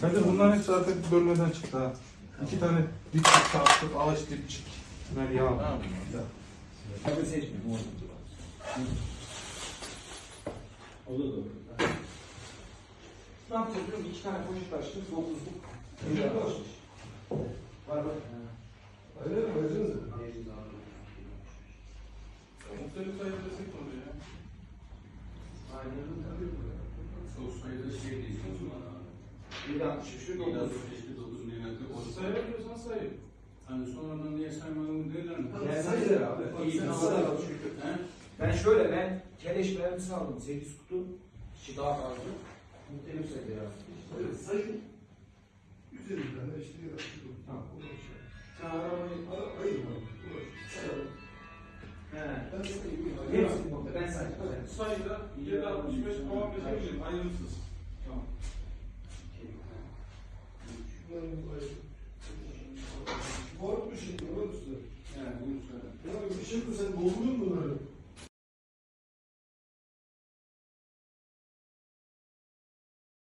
Kadir bunların hepsi zaten bölmeden çıktı ha. İki tane dipçik taktık, ağaç dipçik. Bunlar yağ. Kabul seçmiyorum. Olur da olur. Ne yapacağız biliyor musun? İki tane poşet açtım. Dokuzluk. Güzel açmış. Var var. Öyle mi? Verdiniz mi? Muhtelif sayıda set oluyor ya. Aynen. Çok 763 Bir dokuz. daha keşke dokuz milimetre olsa. Sayabiliyorsan sayı. Hani sonradan niye saymadın derler mi? Yani sayılır abi. İyi sayı al çünkü. He? Ben şöyle ben keleş mermisi aldım. 8 kutu. İşte daha fazla. Muhtelif sayıda yazdım. Evet, sayın. Üzerinden de işte yaptık. Tamam. Sen arabayı Ara- Ayırma. Ben nokta. Ben saydım. Sayıda 765 puan verebilirim. Ayrımsız. Tamam. Var mı üstüne? Yani bunu söyle. Ya bir şey mi sen doldurdun mu bunları?